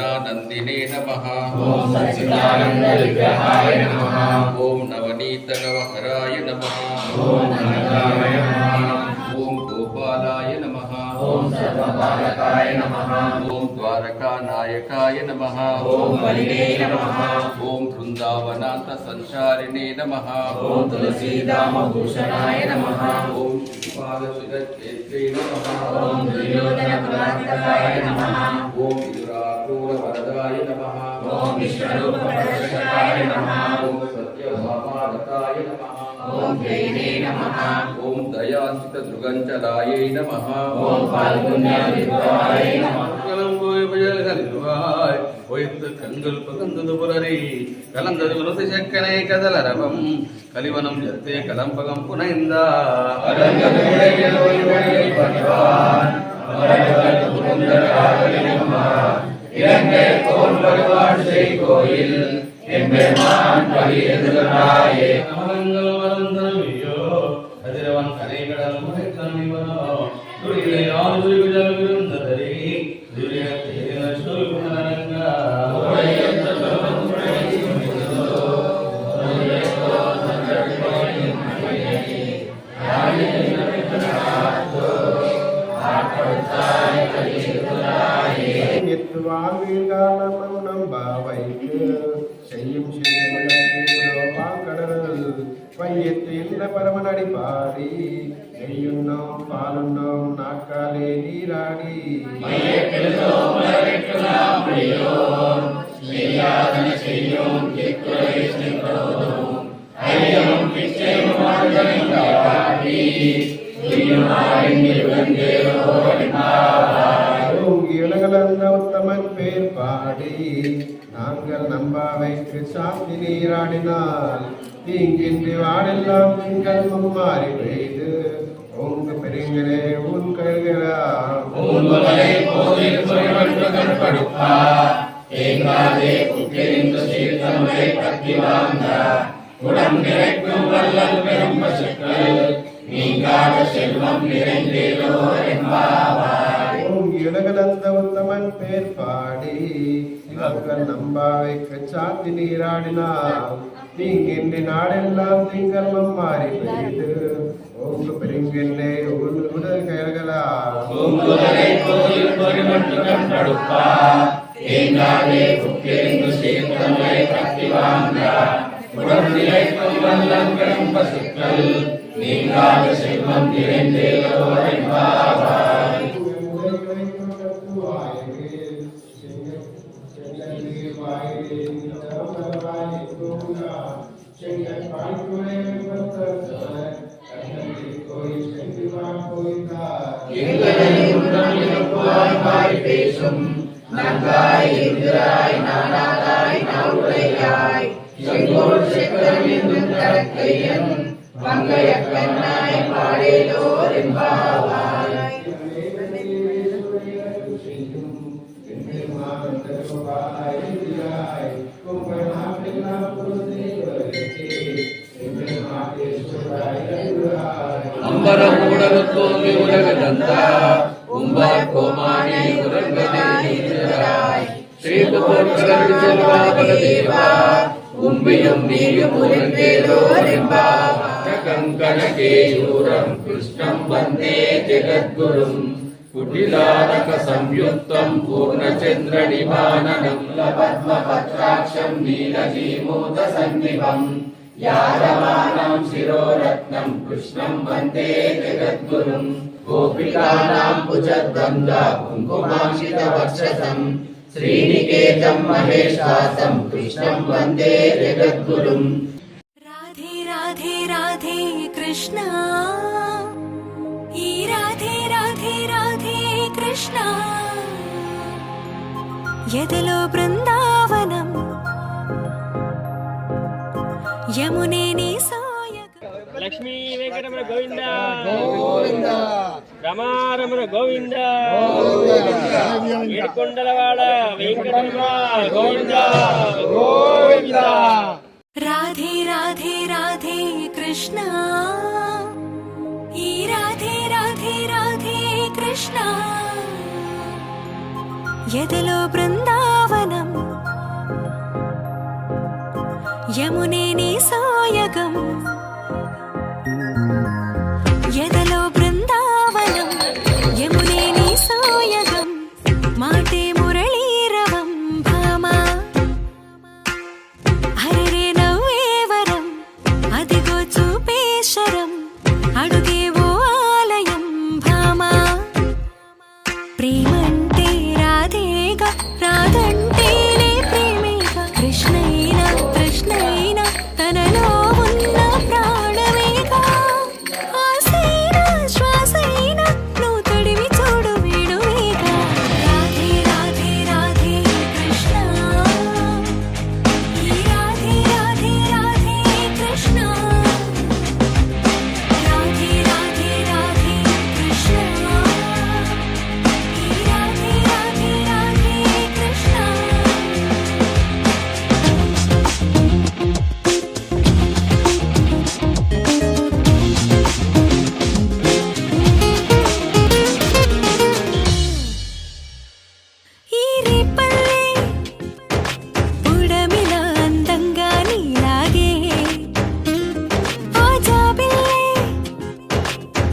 सच्चिदानन्दिने नमः ॐ सच्चिदानन्दविग्रहाय नमः ॐ नवनीतनवहराय नमः ॐ नवनाय नमः ॐ गोपालाय नमः ॐ सर्वपालकाय नमः ॐ द्वारकानायकाय नमः ॐ बलिने नमः ॐ वृन्दावनाथसञ्चारिणे नमः ॐ तुलसीदामभूषणाय नमः ॐ कृपालसुरक्षेत्रे नमः ॐ दुर्योधनपरास्तकाय नमः ॐ भगवरदाय नमः। ॐ विश्वरूपपरदर्शकाय नमः। ॐ सत्यभामादताय नमः। ॐ जैने नमः। ॐ दयासितदृगञ्चलायै नमः। ஒய்த்து கண்கள் பகந்தது புரரி கலந்தது உரசு செக்கனை கதலரவம் கலிவனம் எத்தே கலம்பகம் புனைந்தா இலங்கை தோல் பகவான் செய் கோயில் எம்பெருமான் பலி எதிராயே அமலங்கள் மறந்தமையோ கதிரவன் கதைகடல் முறைத்தமைவனோ துளிகளை ஆறு விடம் இருந்ததே துரியத்தை சொல் குணரங்கா Thank you. என்று வாழ்வில் காலமும் நம்பாவைக்கு செய்யும் கடல் பையத்தில் பரமன் அடிப்பாடி நெய்யுண்ணோம் பாலுண்ணோம் நாக்காலே நீராடி செய்யும் ஐயம் உத்தமன் பேர் பாடி. நாங்கள் நம்பாவைக்கு சாந்தி நீராடினால் தீங்கின்றி வாடெல்லாம் திங்கள் மும்மாறி பெய்து. உங்க பெருங்கிலே உன் கருகிறார் நீங்காத செல்வம் நிறைந்தேலோ என்பாவா இழகலந்தவன் தமன் பேர் பாடி. சிவர்கள் நம்பாவைக்கு சாத்தி நீராடினார். தீங்கின்றி நாடெல்லாம் திங்கர்மம் மாறி பெய்து ஓங்கு பெருங்கின்றே உருள் உடல் கயல்களா தீங்காதே குக்கிருந்து சீர்த்தமை கட்டி வாழ்ந்தார் உடல்நிலை கொல்லம் கிளம்ப சிக்கல் நீங்காத செல்வம் நிறைந்தே எழுந்திராய் நானாதாய் நாவுடையாய் செங்கோல் செக்கரம் என்னும் தரக்கையும் மங்கைய கண்ணாய் பாடேலோர் என்பாவாய். ಅಂಬರ ಮೂಡಲು ಉರಗದಂತ ಕುಂಬ ಕೋಮಾನಿ ಉರಂಗನಾಗಿರುತ್ತಾಯ श्री कपूर करण जलवा बलदेवा उम्बियम नीयम उरिंदे रोरिंबा कंकण केयूरम कृष्णम वंदे जगद्गुरुम कुटिलारक संयुक्तम पूर्णचंद्र निभाननम लपद्मपत्राक्षम नीलजीमूत सन्निभम यारवाणां शिरोरत्नं कृष्णं वन्दे जगद्गुरुं गोपिकानां कुचद्वन्द्वा कुङ्कुमांशितवक्षसम् श्रीनिकेतं महेशासं कृष्णं वन्दे जगद्गुरुम् राधे राधे राधे कृष्णा ई राधे राधे राधे कृष्णा यदलो बृन्दावनम् यमुने निसाय लक्ष्मी वेङ्कटरमण गोविन्द गोविन्द రమారమున గోవింద. ఏడుకొండలవాడ వెంకటరమణ గోవింద. రాధే రాధే రాధే కృష్ణ. ఈ రాధే రాధే రాధే కృష్ణ. ఎదలో బృందావనం యమునే సాయగం.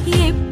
எப்படி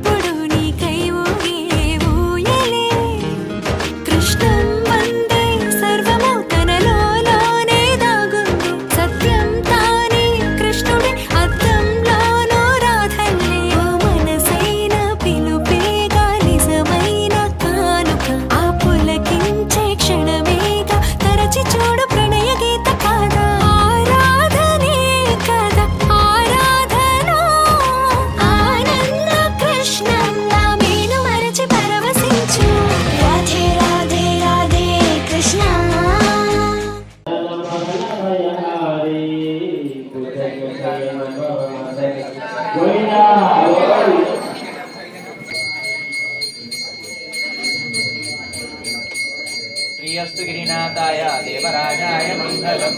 శ్రీయస్సు గిరినాథాయ దేవరాజాయ మంగళం.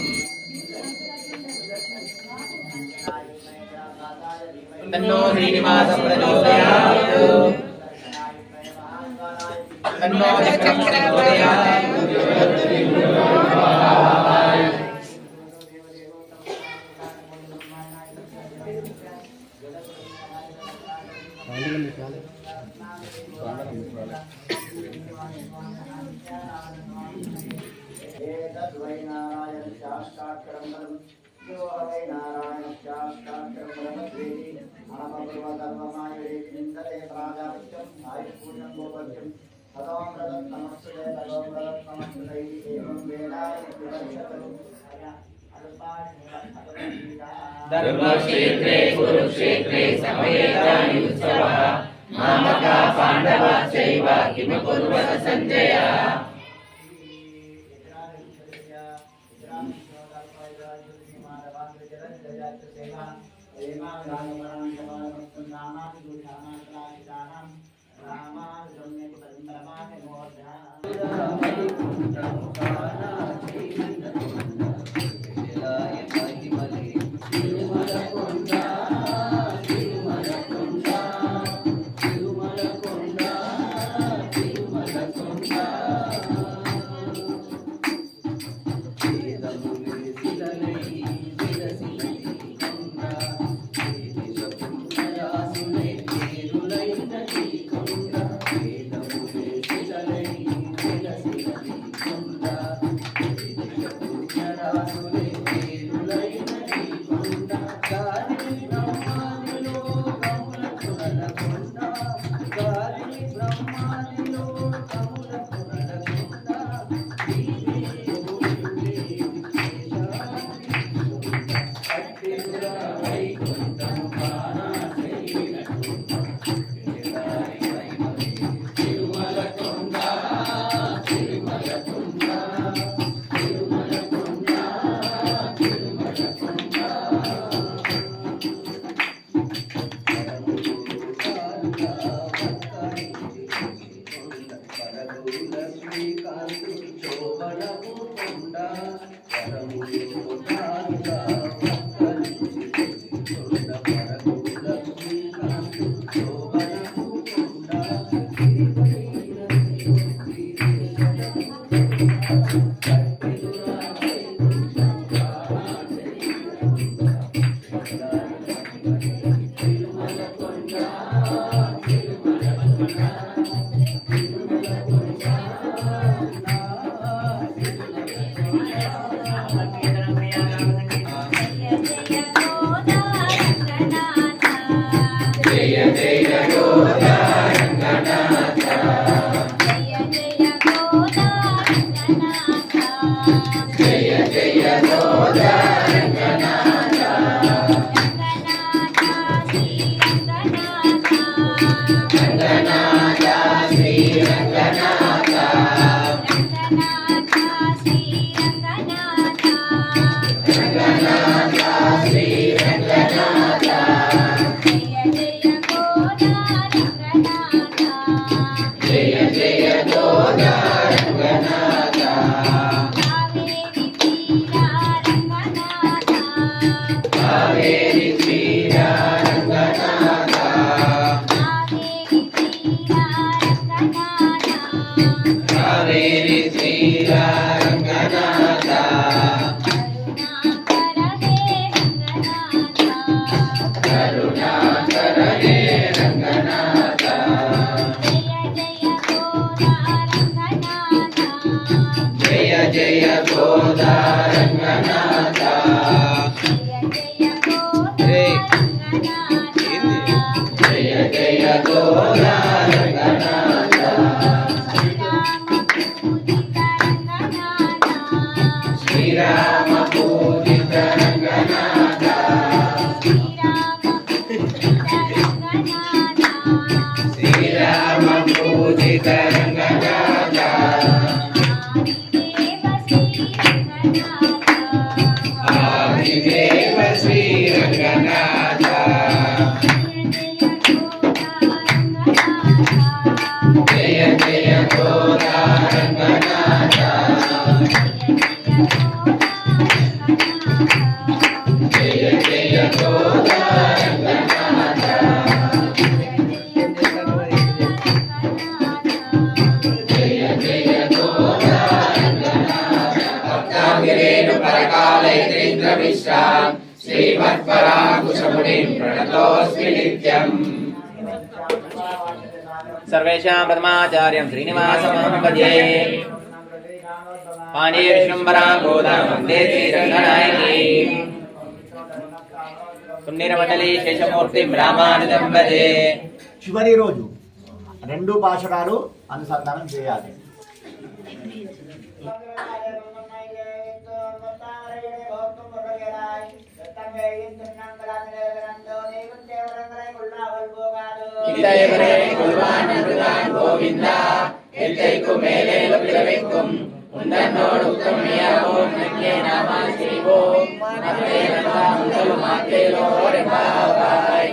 తన్నో శ్రీనివాస ప్రచోదయాత్ తన్నో చక్ర ధర్మక్షేత్రే కురుక్షేత్రే సమయేతాయుత్సవ మామకా పాండవ చైవ కిమ కుర్వత సంజయ. గోదా Gracias. तेषां प्रथमाचार्यं श्रीनिवासमहम्पदे पाने विष्णुम्बरां गोदां वन्दे श्रीरङ्गनायकी సున్నీరమండలి శేషమూర్తి బ్రాహ్మణుదంబదే చివరి రోజు రెండు భాషణాలు అనుసంధానం చేయాలి Thank you. கண்களையும் துண்ணங்களால் நிலவிறந்தோ தெய்வம் தேவரங்களை கொள்ளாமல் போகாதோ. இத்தேவரை கொள்வான் என்றுதான் கோவிந்தா எல்லைக்கும் மேலேலும் பிளவைக்கும் உந்தன்னோடு உத்தமையாவோம் நங்கே நாமா செய்வோம். நம்மை நலா பாவாய்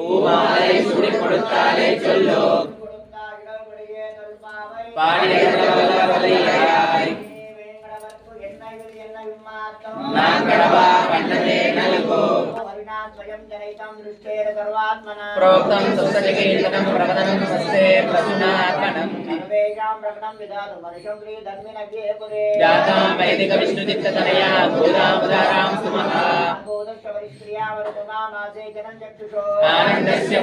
பூமாலை சுடி கொடுத்தாலே சொல்லோ பாடியவலையாய் நாங்கடவா பண்ணதே ప్రోక్తం సుసజగీర్తనం ప్రవదనం హస్తే ప్రసునార్పణం జాతాం వైదిక విష్ణుదిత్తతనయా భూదాముదారాం సుమః ఆనందస్య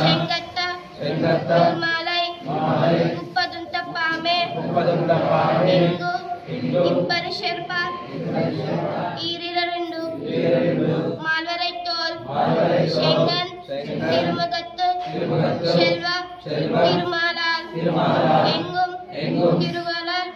శంగత్త తిరుమాలై ముప్పదుంత పామే. ఇంగు ఇప్పరి షెర్ప ఈరిర రెండు. మాల్వరై టోల్ శంగన్ తిరుమగత్తు శెల్వ తిరుమాలాల్ ఎంగుం తిరువలల్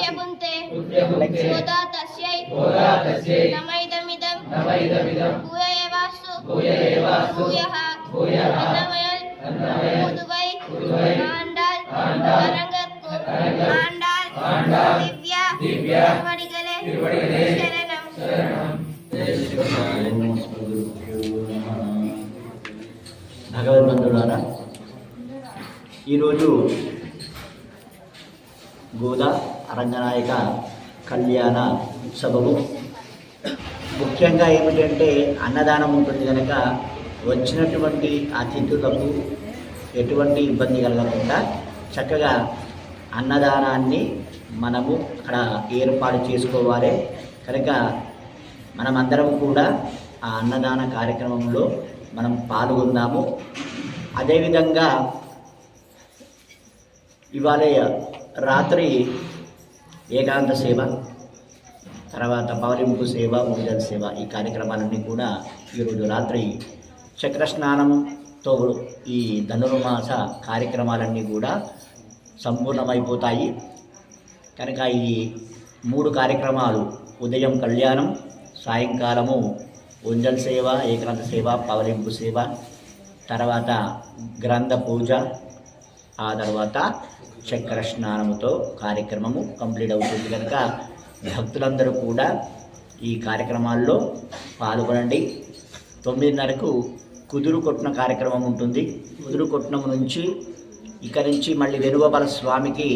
ఉద్యబుంతే సోదా తస్యై నమైదమిదం భూయేవాస్తు భూయః అన్నమయల్ పుదువై ఆండాల్ అరంగత్కు ఆండాల్ దివ్య తిరువడిగలే శరణం భగవద్బంధులారా ఈరోజు గోదా రంగనాయక కళ్యాణ ఉత్సవము. ముఖ్యంగా ఏమిటంటే అన్నదానం ఉంటుంది కనుక వచ్చినటువంటి అతిథులకు ఎటువంటి ఇబ్బంది కలగకుండా చక్కగా అన్నదానాన్ని మనము అక్కడ ఏర్పాటు చేసుకోవాలి. కనుక మనమందరం కూడా ఆ అన్నదాన కార్యక్రమంలో మనం పాల్గొందాము. అదేవిధంగా ఇవాళ రాత్రి ఏకాంత సేవ తర్వాత పవలింపు సేవ ఊజల్ సేవ ఈ కార్యక్రమాలన్నీ కూడా ఈరోజు రాత్రి చక్ర స్నానంతో ఈ ధనుర్మాస కార్యక్రమాలన్నీ కూడా సంపూర్ణమైపోతాయి. కనుక ఈ మూడు కార్యక్రమాలు ఉదయం కళ్యాణం సాయంకాలము ఉంజల్ సేవ ఏకాంత సేవ పవలింపు సేవ తర్వాత గ్రంథ పూజ ఆ తర్వాత చక్ర స్నానముతో కార్యక్రమము కంప్లీట్ అవుతుంది కనుక భక్తులందరూ కూడా ఈ కార్యక్రమాల్లో పాల్గొనండి. తొమ్మిదిన్నరకు కుదురు కొట్టిన కార్యక్రమం ఉంటుంది. కుదురు కొట్టినం నుంచి ఇక్కడ నుంచి మళ్ళీ వెనుగోపాల స్వామికి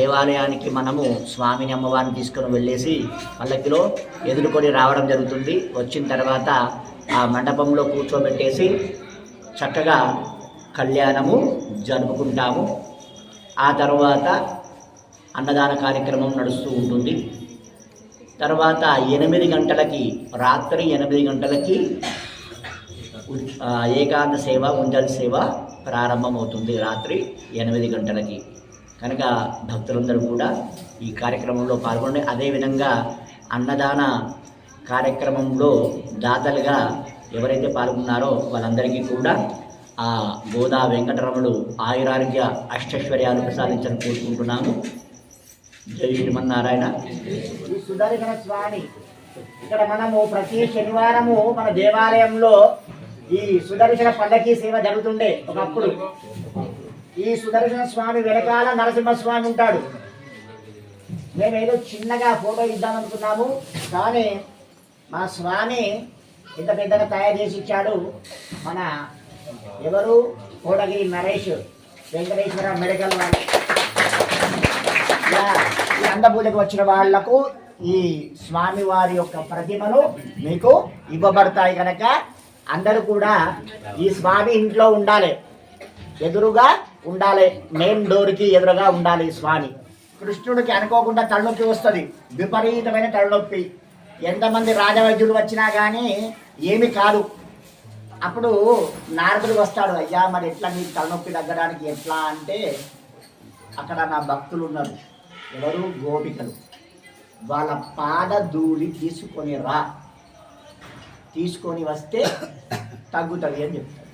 దేవాలయానికి మనము స్వామిని అమ్మవారిని తీసుకొని వెళ్ళేసి పల్లకిలో ఎదుర్కొని రావడం జరుగుతుంది. వచ్చిన తర్వాత ఆ మండపంలో కూర్చోబెట్టేసి చక్కగా కళ్యాణము జరుపుకుంటాము. ఆ తర్వాత అన్నదాన కార్యక్రమం నడుస్తూ ఉంటుంది. తర్వాత ఎనిమిది గంటలకి రాత్రి ఎనిమిది గంటలకి ఏకాంత సేవ ఉంజల్ సేవ ప్రారంభమవుతుంది రాత్రి ఎనిమిది గంటలకి. కనుక భక్తులందరూ కూడా ఈ కార్యక్రమంలో పాల్గొని అదేవిధంగా అన్నదాన కార్యక్రమంలో దాతలుగా ఎవరైతే పాల్గొన్నారో వాళ్ళందరికీ కూడా ఆ గోదా వెంకటరముడు ఆయురారోగ్య అష్టైశ్వర్యాలు ప్రసాదించాలని కోరుకుంటున్నాము. జై శ్రీమన్నారాయణ. ఈ సుదర్శన స్వామి ఇక్కడ మనము ప్రతి శనివారము మన దేవాలయంలో ఈ సుదర్శన పల్లకి సేవ జరుగుతుండే ఒకప్పుడు. ఈ సుదర్శన స్వామి వెనకాల నరసింహస్వామి ఉంటాడు. మేము ఏదో చిన్నగా ఫోటో ఇద్దామనుకున్నాము కానీ మా స్వామి ఇంత పెద్దగా తయారు చేసి ఇచ్చాడు. మన ఎవరు? కోడగిరి నరేష్ వెంకటేశ్వర మెడికల్ వాళ్ళు ఇలా ఈ అందపూజకు వచ్చిన వాళ్ళకు ఈ స్వామి వారి యొక్క ప్రతిమలు మీకు ఇవ్వబడతాయి కనుక అందరూ కూడా ఈ స్వామి ఇంట్లో ఉండాలి. ఎదురుగా ఉండాలి. మెయిన్ డోర్కి ఎదురుగా ఉండాలి స్వామి. కృష్ణుడికి అనుకోకుండా తలనొప్పి వస్తుంది. విపరీతమైన తలనొప్పి. ఎంతమంది రాజవైద్యులు వచ్చినా కానీ ఏమి కాదు. అప్పుడు నారదుడు వస్తాడు అయ్యా మరి ఎట్లా నీకు తలనొప్పి తగ్గడానికి? ఎట్లా అంటే అక్కడ నా భక్తులు ఉన్నారు. ఎవరు? గోపికలు. వాళ్ళ పాద ధూళి తీసుకొని రా. తీసుకొని వస్తే తగ్గుతుంది అని చెప్తాడు.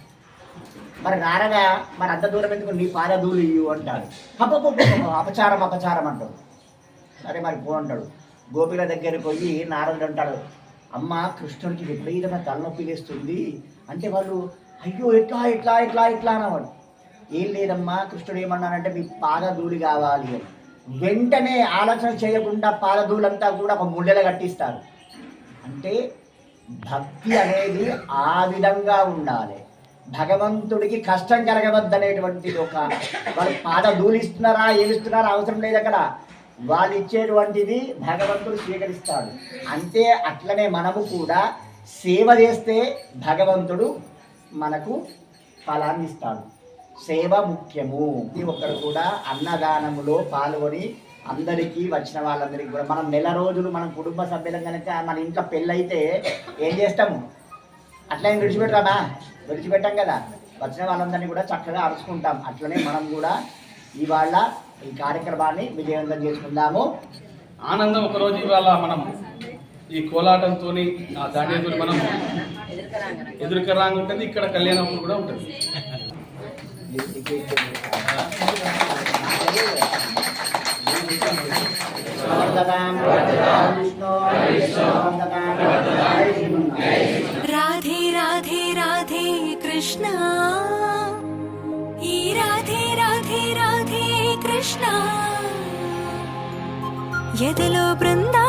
మరి నారద మరి అంత దూరం ఎందుకు నీ పాద ధూళి ఇవ్వు? అంటాడు. అపచారం అపచారం అంటాడు. సరే మరి పో అంటాడు. గోపిల దగ్గరికి పోయి నారదుడు అంటాడు అమ్మ కృష్ణుడికి విపరీతమైన తలనొప్పి వేస్తుంది అంటే వాళ్ళు అయ్యో ఎట్లా ఎట్లా ఎట్లా ఎట్లా అనేవాడు ఏం లేదమ్మా కృష్ణుడు ఏమన్నానంటే మీ పాదధూళి కావాలి అని. వెంటనే ఆలోచన చేయకుండా పాదధూలంతా కూడా ఒక ముళ్ళెల కట్టిస్తారు. అంటే భక్తి అనేది ఆ విధంగా ఉండాలి. భగవంతుడికి కష్టం కలగవద్దనేటువంటి ఒక వాళ్ళు పాద ధూళిస్తున్నారా ఏమిస్తున్నారా అవసరం లేదు అక్కడ. వాళ్ళు ఇచ్చేటువంటిది భగవంతుడు స్వీకరిస్తాడు. అంతే అట్లనే మనము కూడా సేవ చేస్తే భగవంతుడు మనకు ఫలాన్ని ఇస్తాడు సేవ ముఖ్యము. ప్రతి ఒక్కరు కూడా అన్నదానములో పాల్గొని అందరికీ వచ్చిన వాళ్ళందరికీ కూడా మనం నెల రోజులు మనం కుటుంబ సభ్యులం కనుక మన ఇంట్లో పెళ్ళైతే ఏం చేస్తాము? అట్లా ఏం విడిచిపెట్టరామా విడిచిపెట్టాం కదా. వచ్చిన వాళ్ళందరినీ కూడా చక్కగా అరుచుకుంటాం. అట్లనే మనం కూడా ఇవాళ ఈ కార్యక్రమాన్ని విజయవంతం చేసుకుందాము. ఆనందం ఒక రోజు ఇవాళ మనం ఈ కోలాటంతో ఆ దాండితో మనం ఎదురుకరాంగా ఉంటుంది ఇక్కడ కళ్యాణం కూడా ఉంటుంది. రాధే రాధే రాధే కృష్ణ. ఈ రాధే రాధే రాధే కృష్ణ. ఎదలో బృందా